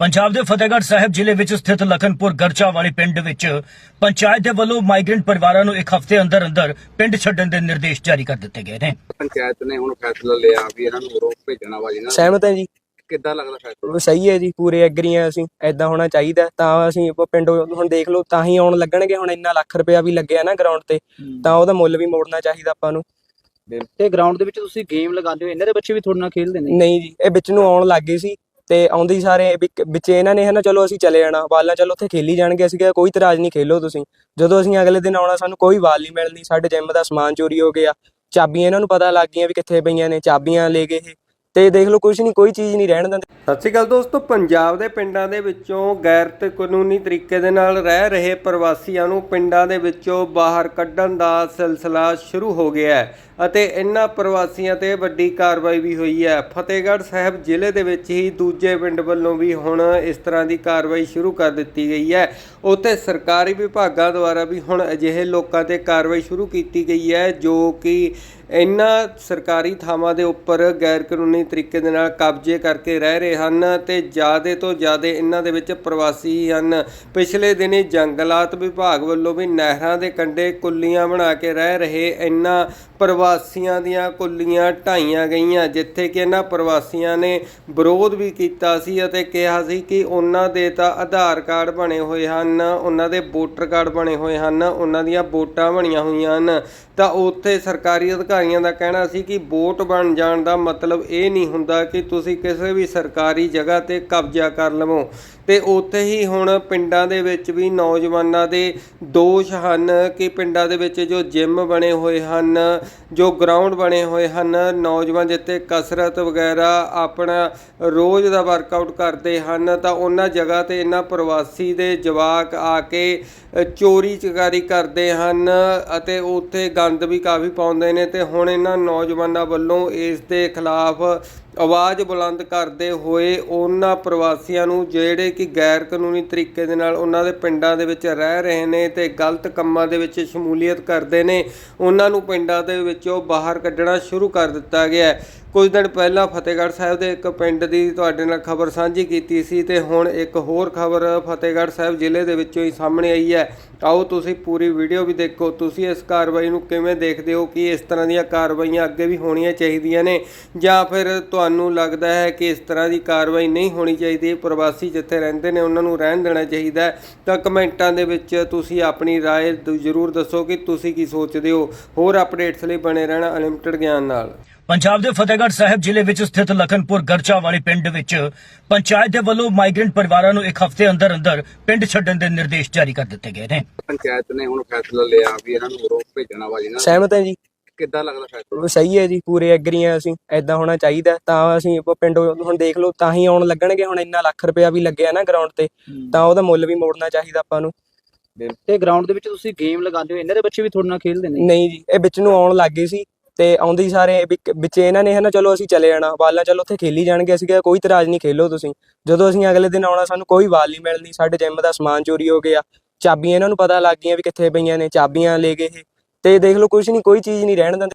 ਪੰਜਾਬ ਦੇ ਫਤਿਹਗੜ੍ਹ ਸਾਹਿਬ ਜ਼ਿਲ੍ਹੇ ਵਿੱਚ ਸਥਿਤ ਲਖਨਪੁਰ ਗਰਚਾ ਵਾਲੇ ਪਿੰਡ ਵਿੱਚ ਪੰਚਾਇਤ ਦੇ ਵੱਲੋਂ ਮਾਈਗ੍ਰੈਂਟ ਪਰਿਵਾਰਾਂ ਨੂੰ ਇੱਕ ਹਫ਼ਤੇ ਅੰਦਰ ਅੰਦਰ ਪਿੰਡ ਛੱਡਣ ਦੇ ਨਿਰਦੇਸ਼ ਜਾਰੀ ਕਰ ਦਿੱਤੇ ਗਏ ਨੇ। ਪੰਚਾਇਤ ਨੇ ਹੁਣ ਫੈਸਲਾ ਲਿਆ ਵੀ ਇਹਨਾਂ ਨੂੰ ਰੋਕ ਭੇਜਣਾ ਵਾ ਜੀ ਨਾ। ਸਹਿਮਤ ਹੈ ਜੀ। ਕਿੱਦਾਂ ਲੱਗਦਾ ਫੈਸਲਾ? ਉਹ ਸਹੀ ਹੈ ਜੀ ਪੂਰੇ ਐਗਰੀ ਆ ਅਸੀਂ ਐਦਾਂ ਹੋਣਾ ਚਾਹੀਦਾ। ਤਾਂ ਅਸੀਂ ਉਹ ਪਿੰਡ ਹੁਣ ਦੇਖ ਲਓ ਤਾਂ ਹੀ ਆਉਣ ਲੱਗਣਗੇ ਹੁਣ ਇੰਨਾ ਲੱਖ ਰੁਪਇਆ ਵੀ ਲੱਗਿਆ ਨਾ ਗਰਾਊਂਡ ਤੇ ਤਾਂ ਉਹਦਾ ਮੁੱਲ ਵੀ ਮੋੜਨਾ ਚਾਹੀਦਾ ਆਪਾਂ ਨੂੰ। ਤੇ ਗਰਾਊਂਡ ਦੇ ਵਿੱਚ ਤੁਸੀਂ ਗੇਮ ਲਗਾਉਂਦੇ ਹੋ ਇਹਨਾਂ ਦੇ ਬੱਚੇ ਵੀ ਤੁਹਾਡੇ ਨਾਲ ਖੇਡਦੇ ਨੇ? ਨਹੀਂ ਜੀ ਇਹ ਵਿੱਚ ਨੂੰ ਆਉਣ ਲੱਗ ਗਏ ਸੀ। ਤੇ ਆਉਂਦੀ ਸਾਰੇ ਵਿੱਚ- ਵਿੱਚ ਇਹਨਾਂ ਨੇ ਹਨਾ, ਚਲੋ ਅਸੀਂ ਚਲੇ ਜਾਣਾ, ਬਾਲਾਂ ਚਲੋ ਉੱਥੇ ਖੇਲੀ ਜਾਣਗੇ ਅਸੀਂ, ਕਿਹਾ ਕੋਈ ਤਰਾਜ ਨਹੀਂ ਖੇਲੋ ਤੁਸੀਂ। ਜਦੋਂ ਅਸੀਂ ਅਗਲੇ ਦਿਨ ਆਉਣਾ, ਸਾਨੂੰ ਕੋਈ ਵਾਲ ਨਹੀਂ ਮਿਲਣੀ, ਸਾਡੇ ਜਿਮ ਦਾ ਸਮਾਨ ਚੋਰੀ ਹੋ ਗਿਆ। ਚਾਬੀਆਂ ਇਹਨਾਂ ਨੂੰ ਪਤਾ ਲੱਗ ਗਈਆਂ ਵੀ ਕਿੱਥੇ ਪਈਆਂ ਨੇ, ਚਾਬੀਆਂ ਲੈ ਗਏ ਇਹ ਤੇ ਦੇਖ ਲਓ ਕੁਝ ਨਹੀਂ, ਕੋਈ ਚੀਜ਼ ਨਹੀਂ ਰਹਿਣ ਦਿੰਦੇ। ਸਤਿ ਸ਼੍ਰੀ ਅਕਾਲ ਦੋਸਤੋ, ਪੰਜਾਬ ਦੇ ਪਿੰਡਾਂ ਦੇ ਵਿੱਚੋਂ ਗੈਰ ਤੇ ਕਾਨੂੰਨੀ ਤਰੀਕੇ ਦੇ ਨਾਲ ਰਹਿ ਰਹੇ ਪ੍ਰਵਾਸੀਆਂ ਨੂੰ ਪਿੰਡਾਂ ਦੇ ਵਿੱਚੋਂ ਬਾਹਰ ਕੱਢਣ ਦਾ ਸਿਲਸਿਲਾ ਸ਼ੁਰੂ ਹੋ ਗਿਆ ਹੈ ਅਤੇ ਇਨ੍ਹਾਂ ਪ੍ਰਵਾਸੀਆਂ ਤੇ ਵੱਡੀ ਕਾਰਵਾਈ ਵੀ ਹੋਈ ਹੈ। ਫਤਿਹਗੜ੍ਹ ਸਾਹਿਬ ਜ਼ਿਲ੍ਹੇ ਦੇ ਵਿੱਚ ਹੀ ਦੂਜੇ ਪਿੰਡ ਵੱਲੋਂ ਵੀ ਹੁਣ ਇਸ ਤਰ੍ਹਾਂ ਦੀ ਕਾਰਵਾਈ ਸ਼ੁਰੂ ਕਰ ਦਿੱਤੀ ਗਈ ਹੈ। ਉੱਥੇ ਸਰਕਾਰੀ ਵਿਭਾਗਾਂ ਦੁਆਰਾ ਵੀ ਹੁਣ ਅਜਿਹੇ ਲੋਕਾਂ ਤੇ ਕਾਰਵਾਈ ਸ਼ੁਰੂ ਕੀਤੀ ਗਈ ਹੈ, ਜੋ ਕਿ ਇਨ੍ਹਾਂ ਸਰਕਾਰੀ ਥਾਵਾਂ ਦੇ ਉੱਪਰ ਗੈਰ ਕਾਨੂੰਨੀ ਤਰੀਕੇ ਦੇ ਨਾਲ ਕਬਜ਼ੇ ਕਰਕੇ ਰਹਿ ਰਹੇ ਹਨ ਤੇ ਜ਼ਿਆਦੇ ਤੋਂ ਜ਼ਿਆਦੇ ਇਹਨਾਂ ਦੇ ਵਿੱਚ ਪ੍ਰਵਾਸੀ ਹੀ ਹਨ। ਪਿਛਲੇ ਦਿਨੀ ਜੰਗਲਾਤ ਵਿਭਾਗ ਵੱਲੋਂ ਵੀ ਨਹਿਰਾਂ ਦੇ ਕੰਢੇ ਕੁੱਲੀਆਂ ਬਣਾ ਕੇ ਰਹਿ ਰਹੇ ਇਹਨਾਂ ਪ੍ਰਵਾਸੀਆਂ ਦੀਆਂ ਕੁੱਲੀਆਂ ਢਾਈਆਂ ਗਈਆਂ, ਜਿੱਥੇ ਕਿ ਇਹਨਾਂ ਪ੍ਰਵਾਸੀਆਂ ਨੇ ਵਿਰੋਧ ਵੀ ਕੀਤਾ ਸੀ ਅਤੇ ਕਿਹਾ ਸੀ ਕਿ ਉਹਨਾਂ ਦੇ ਤਾਂ ਆਧਾਰ ਕਾਰਡ ਬਣੇ ਹੋਏ ਹਨ, ਉਹਨਾਂ ਦੇ ਵੋਟਰ ਕਾਰਡ ਬਣੇ ਹੋਏ ਹਨ, ਉਹਨਾਂ ਦੀਆਂ ਵੋਟਾਂ ਬਣੀਆਂ ਹੋਈਆਂ ਹਨ। ਤਾਂ ਉੱਥੇ ਸਰਕਾਰੀ ਅਧਿਕਾਰੀਆਂ ਦਾ ਕਹਿਣਾ ਸੀ ਕਿ ਵੋਟ ਬਣ ਜਾਣ ਦਾ ਮਤਲਬ ਇਹ ਨਹੀਂ ਹੁੰਦਾ ਕਿ ਤੁਸੀਂ ਕਿਸੇ ਵੀ ਸਰਕਾਰੀ ਜਗ੍ਹਾ ਤੇ ਕਬਜ਼ਾ ਕਰ ਲਵੋ। ਤੇ ਉੱਥੇ ਹੀ ਹੁਣ ਪਿੰਡਾਂ ਦੇ ਵਿੱਚ ਵੀ ਨੌਜਵਾਨਾਂ ਦੇ ਦੋਸ਼ ਹਨ ਕਿ ਪਿੰਡਾਂ ਦੇ ਵਿੱਚ ਜੋ ਜਿਮ ਬਣੇ ਹੋਏ ਹਨ, ਜੋ ਗਰਾਊਂਡ ਬਣੇ ਹੋਏ ਹਨ, ਨੌਜਵਾਨ ਜਿੱਥੇ ਕਸਰਤ ਵਗੈਰਾ ਆਪਣਾ ਰੋਜ਼ ਦਾ ਵਰਕਆਊਟ ਕਰਦੇ ਹਨ, ਤਾਂ ਉਹਨਾਂ ਜਗ੍ਹਾ ਤੇ ਇਹਨਾਂ ਪ੍ਰਵਾਸੀ ਦੇ ਜਵਾਕ ਆ ਕੇ ਚੋਰੀ ਚਕਾਰੀ ਕਰਦੇ ਹਨ ਅਤੇ ਉੱਥੇ ਗੰਦ ਵੀ ਕਾਫੀ ਪਾਉਂਦੇ ਨੇ ਤੇ ਹੁਣ ਇਹਨਾਂ ਨੌਜਵਾਨਾਂ ਵੱਲੋਂ ਇਸ ਦੇ ਖਿਲਾਫ ਆਵਾਜ਼ ਬੁਲੰਦ ਕਰਦੇ ਹੋਏ ਉਹਨਾਂ ਪ੍ਰਵਾਸੀਆਂ ਨੂੰ ਜਿਹੜੇ ਕਿ ਗੈਰ ਕਾਨੂੰਨੀ ਤਰੀਕੇ ਦੇ ਨਾਲ ਉਹਨਾਂ ਦੇ ਪਿੰਡਾਂ ਦੇ ਵਿੱਚ ਰਹਿ ਰਹੇ ਨੇ ਤੇ ਗਲਤ ਕੰਮਾਂ ਦੇ ਵਿੱਚ ਸ਼ਮੂਲੀਅਤ ਕਰਦੇ ਨੇ, ਉਹਨਾਂ ਨੂੰ ਪਿੰਡਾਂ ਦੇ ਵਿੱਚੋਂ ਬਾਹਰ ਕੱਢਣਾ ਸ਼ੁਰੂ ਕਰ ਦਿੱਤਾ ਗਿਆ ਕੁਝ ਦਿਨ ਪਹਿਲਾਂ ਫਤਿਹਗੜ੍ਹ ਸਾਹਿਬ ਦੇ ਇੱਕ ਪਿੰਡ ਦੀ ਤੁਹਾਡੇ ਨਾਲ ਖਬਰ ਸਾਂਝੀ ਕੀਤੀ ਸੀ ਤੇ ਹੁਣ ਇੱਕ ਹੋਰ ਖਬਰ ਫਤਿਹਗੜ੍ਹ ਸਾਹਿਬ ਜ਼ਿਲ੍ਹੇ ਦੇ ਵਿੱਚੋਂ ਹੀ ਸਾਹਮਣੇ ਆਈ ਹੈ ਆਓ ਤੁਸੀਂ ਪੂਰੀ ਵੀਡੀਓ ਵੀ ਦੇਖੋ ਤੁਸੀਂ ਇਸ ਕਾਰਵਾਈ ਨੂੰ ਕਿਵੇਂ ਦੇਖਦੇ ਹੋ ਕਿ ਇਸ ਤਰ੍ਹਾਂ ਦੀਆਂ ਕਾਰਵਾਈਆਂ ਅੱਗੇ ਵੀ ਹੋਣੀਆਂ ਚਾਹੀਦੀਆਂ ਨੇ ਜਾਂ ਫਿਰ ਤੁਹਾਨੂੰ ਲੱਗਦਾ ਹੈ ਕਿ ਇਸ ਤਰ੍ਹਾਂ ਦੀ ਕਾਰਵਾਈ ਨਹੀਂ ਹੋਣੀ ਚਾਹੀਦੀ ਪ੍ਰਵਾਸੀ ਜਿੱਥੇ ਰਹਿੰਦੇ ਨੇ ਉਹਨਾਂ ਨੂੰ ਰਹਿਣ ਦੇਣਾ ਚਾਹੀਦਾ ਹੈ ਤਾਂ ਕਮੈਂਟਾਂ ਦੇ ਵਿੱਚ ਤੁਸੀਂ ਆਪਣੀ رائے ਦ- ਜ਼ਰੂਰ ਦੱਸੋ ਕਿ ਤੁਸੀਂ ਕੀ ਸੋਚਦੇ ਹੋ ਹੋਰ ਅਪਡੇਟਸ ਲਈ ਬਣੇ ਰਹਿਣਾ ਅਨਲਿਮਟਿਡ ਗਿਆਨ ਨਾਲ ਪੰਜਾਬ ਦੇ ਫਤਿਹਗੜ੍ਹ ਸਾਹਿਬ ਜ਼ਿਲ੍ਹੇ ਵਿੱਚ ਸਥਿਤ ਲਖਨਪੁਰ ਗਰਚਾ ਵਾਲੇ ਪਿੰਡ ਵਿੱਚ ਪੰਚਾਇਤ ਦੇ ਵੱਲੋਂ ਮਾਈਗ੍ਰੈਂਟ ਪਰਿਵਾਰਾਂ ਨੂੰ ਇੱਕ ਹਫ਼ਤੇ ਅੰਦਰ ਅੰਦਰ ਪਿੰਡ ਛੱਡਣ ਦੇ ਨਿਰਦੇਸ਼ ਜਾਰੀ ਕਰ ਦਿੱਤੇ ਗਏ ਨੇ। ਪੰਚਾਇਤ ਨੇ ਹੁਣ ਫੈਸਲਾ ਲਿਆ ਵੀ ਇਹਨਾਂ ਨੂੰ ਰੋਕ ਭੇਜਣਾ ਵਾ ਜੀ ਨਾ ਸਹਿਮਤ ਹੈ ਜੀ। ਕਿੱਦਾਂ ਲੱਗਦਾ ਫੈਸਲਾ? ਉਹ ਸਹੀ ਹੈ ਜੀ ਪੂਰੇ ਐਗਰੀ ਆ ਅਸੀਂ ਐਦਾਂ ਹੋਣਾ ਚਾਹੀਦਾ। ਤਾਂ ਅਸੀਂ ਉਹ ਪਿੰਡ ਹੁਣ ਦੇਖ ਲਓ ਤਾਂ ਹੀ ਆਉਣ ਲੱਗਣਗੇ ਹੁਣ ਇੰਨਾ ਲੱਖ ਰੁਪਇਆ ਵੀ ਲੱਗਿਆ ਨਾ ਗਰਾਊਂਡ ਤੇ ਤਾਂ ਉਹਦਾ ਮੁੱਲ ਵੀ ਮੋੜਨਾ ਚਾਹੀਦਾ ਆਪਾਂ ਨੂੰ। ਤੇ ਗਰਾਊਂਡ ਦੇ ਵਿੱਚ ਤੁਸੀਂ ਗੇਮ ਲਗਾਉਂਦੇ ਹੋ ਇਹਨਾਂ ਦੇ ਬੱਚੇ ਵੀ ਤੁਹਾਡੇ ਨਾਲ ਖੇਡਦੇ ਨੇ? ਨਹੀਂ ਜੀ ਇਹ ਵਿੱਚ ਨੂੰ ਆਉਣ ਲੱਗ ਗਏ ਸੀ। ਤੇ ਆਉਂਦੇ ਹੀ ਸਾਰੇ ਵਿੱਚ- ਇਹਨਾਂ ਨੇ ਹਨਾ, ਚਲੋ ਅਸੀਂ ਚਲੇ ਜਾਣਾ ਵਾਲਾ ਚਲੋ ਉੱਥੇ ਖੇਲੀ ਜਾਣਗੇ, ਅਸੀਂ ਕਿਹਾ ਕੋਈ ਤਰਾਜ ਨਹੀਂ ਖੇਲੋ ਤੁਸੀਂ। ਜਦੋਂ ਅਸੀਂ ਅਗਲੇ ਦਿਨ ਆਉਣਾ, ਸਾਨੂੰ ਕੋਈ ਬਾਲ ਨਹੀਂ ਮਿਲਣੀ, ਸਾਡੇ ਜਿਮ ਦਾ ਸਮਾਨ ਚੋਰੀ ਹੋ ਗਿਆ। ਚਾਬੀਆਂ ਇਹਨਾਂ ਨੂੰ ਪਤਾ ਲੱਗ ਗਈਆਂ ਵੀ ਕਿੱਥੇ ਪਈਆਂ ਨੇ, ਚਾਬੀਆਂ ਲੈ ਗਏ ਇਹ। ਤੇ ਦੇਖ ਲਓ ਕੁਝ ਨਹੀਂ, ਕੋਈ ਚੀਜ਼ ਨਹੀਂ ਰਹਿਣ ਦਿੰਦੇ।